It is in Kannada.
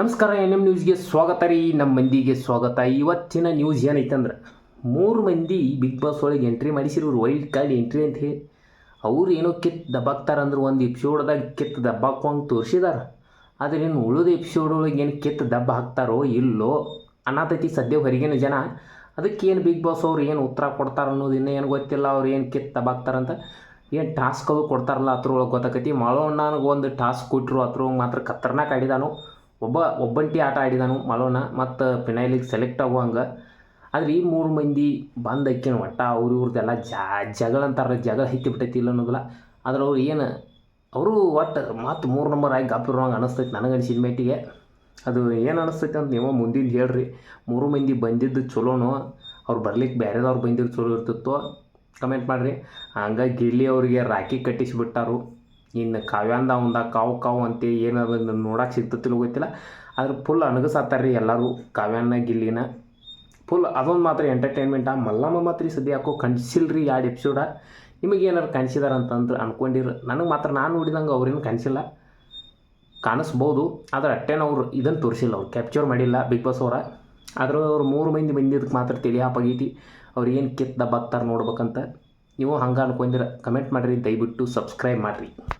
ನಮಸ್ಕಾರ ಎನ್ ಎಂ ನ್ಯೂಸ್ಗೆ ಸ್ವಾಗತ ರೀ. ನಮ್ಮ ಮಂದಿಗೆ ಸ್ವಾಗತ. ಇವತ್ತಿನ ನ್ಯೂಸ್ ಏನೈತಂದ್ರೆ ಮೂರು ಮಂದಿ ಬಿಗ್ ಬಾಸ್ ಒಳಗೆ ಎಂಟ್ರಿ ಮಾಡಿಸಿರೋರು ವೈಲ್ಡ್ ಕಾರ್ಡ್ ಎಂಟ್ರಿ ಅಂತ ಹೇಳಿ. ಅವ್ರು ಏನೋ ಕಿತ್ತು ದಬ್ಬಾಕ್ತಾರೆ ಅಂದ್ರೆ, ಒಂದು ಎಪಿಸೋಡ್ದಾಗ ದಬ್ಬ ದಬ್ಬಾಕುವಂಗೆ ತೋರಿಸಿದಾರ. ಆದರೆ ಇನ್ನು ಉಳಿದ ಎಪಿಸೋಡ್ ಒಳಗೆ ಏನು ಕಿತ್ತು ದಬ್ಬ ಹಾಕ್ತಾರೋ ಇಲ್ಲೋ ಅನ್ನತೈತಿ ಸದ್ಯ ಹೊರಗಿನ ಜನ, ಅದಕ್ಕೆ ಏನು ಬಿಗ್ ಬಾಸ್ ಅವ್ರು ಏನು ಉತ್ತರ ಕೊಡ್ತಾರೆ ಅನ್ನೋದು ಇನ್ನೂ ಏನು ಗೊತ್ತಿಲ್ಲ, ಅವ್ರು ಏನು ಕಿತ್ತು ದಬ್ಬಾಕ್ತಾರಂತ ಏನು ಟಾಸ್ಕ್ ಅದು ಕೊಡ್ತಾರಲ್ಲ ಅದ್ರೊಳಗೆ ಗೊತ್ತಾಕೈತಿ. ನನಗೆ ಒಂದು ಟಾಸ್ಕ್ ಕೊಟ್ಟರು ಅದ್ರೊಳಗೆ ಮಾತ್ರ ಖತರ್ನಾಕ್ ಆಡಿದಾನು ಒಬ್ಬ ಒಬ್ಬಂಟಿ ಆಟ ಆಡಿದಾನು, ಮಲೋನ, ಮತ್ತು ಫಿನೈಲಿಗೆ ಸೆಲೆಕ್ಟ್ ಆಗುವಂಗೆ. ಆದ್ರೆ ಈ ಮೂರು ಮಂದಿ ಬಂದು ಅಕ್ಕಿನ ಒಟ್ಟ ಅವ್ರ ಇವ್ರದ್ದೆಲ್ಲ ಜಾ, ಜಗಳ ಅಂತಾರೆ ಜಗಳ ಹಿತ್ತಿ ಬಿಟ್ಟೈತಿ ಇಲ್ಲ ಅನ್ನೋದಿಲ್ಲ. ಆದ್ರೆ ಅವ್ರು ಏನು, ಅವರು ಒಟ್ಟು ಮತ್ತು ಮೂರು ನಂಬರ್ ಆಗಿ ಹಂಗೆ ಅನಿಸ್ತೈತಿ ನನಗೆ ಅನಿಸಿದ ಮೇಟಿಗೆ. ಅದು ಏನು ಅನಿಸ್ತೈತಿ ಅಂತ ನೀವು ಮುಂದಿನ ಹೇಳ್ರಿ. ಮೂರು ಮಂದಿ ಬಂದಿದ್ದು ಚಲೋನು, ಅವ್ರು ಬರ್ಲಿಕ್ಕೆ ಬೇರೆದವ್ರು ಬಂದಿದ್ದು ಚಲೋ ಇರ್ತಿತ್ತು ಕಮೆಂಟ್ ಮಾಡಿರಿ. ಹಂಗಾಗಿ ಗಿಲ್ಲಿ ಅವರಿಗೆ ರಾಖಿ ಕಟ್ಟಿಸಿಬಿಟ್ಟಾರು ಇನ್ನು ಕಾವ್ಯಾಂದ ಅವಂದ ಕಾವು ಕಾವು ಅಂತ ಏನದ ನೋಡಕ್ಕೆ ಸಿಗ್ತತಿಲ್ಲ ಗೊತ್ತಿಲ್ಲ. ಆದ್ರೆ ಫುಲ್ ಅಣಗಸಾತ್ತಾರ ರೀ ಎಲ್ಲರೂ ಕಾವ್ಯಾನ, ಗಿಲ್ಲಿನ. ಫುಲ್ ಅದೊಂದು ಮಾತ್ರ ಎಂಟರ್ಟೈನ್ಮೆಂಟ್ ಮಲ್ಲಮ್ಮ ಮಾತ್ರ ಸದ್ಯ ಯಾಕೋ ಕನ್ಸಿಲ್ರಿ ಎರಡು ಎಪಿಸೋಡ ನಿಮಗೆ ಏನಾರು ಕಾಣಿಸಿದಾರ ಅಂತಂದ್ರೆ ಅನ್ಕೊಂಡಿರ. ನನಗೆ ಮಾತ್ರ ನಾನು ನೋಡಿದಂಗೆ ಅವ್ರೇನು ಕಾಣಿಸಿಲ್ಲ. ಕಾಣಿಸ್ಬೋದು. ಆದ್ರೆ ಅಟ್ಟೇನು ಅವ್ರು ಇದನ್ನು ತೋರಿಸಿಲ್ಲ. ಅವ್ರು ಕ್ಯಾಪ್ಚರ್ ಮಾಡಿಲ್ಲ ಬಿಗ್ ಬಾಸ್ ಅವರ. ಆದ್ರೆ ಅವ್ರು ಮೂರು ಮಂದಿ ಬಂದಿದ್ದಕ್ಕೆ ಮಾತ್ರ ತಲೆ ಹಾಪಾಗೈತಿ ಅವ್ರು ಏನು ಕಿತ್ತ ಬತ್ತಾರೆ ನೋಡ್ಬೇಕಂತ. ನೀವು ಹಂಗೆ ಅನ್ಕೊಂಡಿರ ಕಮೆಂಟ್ ಮಾಡಿರಿ. ದಯವಿಟ್ಟು ಸಬ್ಸ್ಕ್ರೈಬ್ ಮಾಡಿರಿ.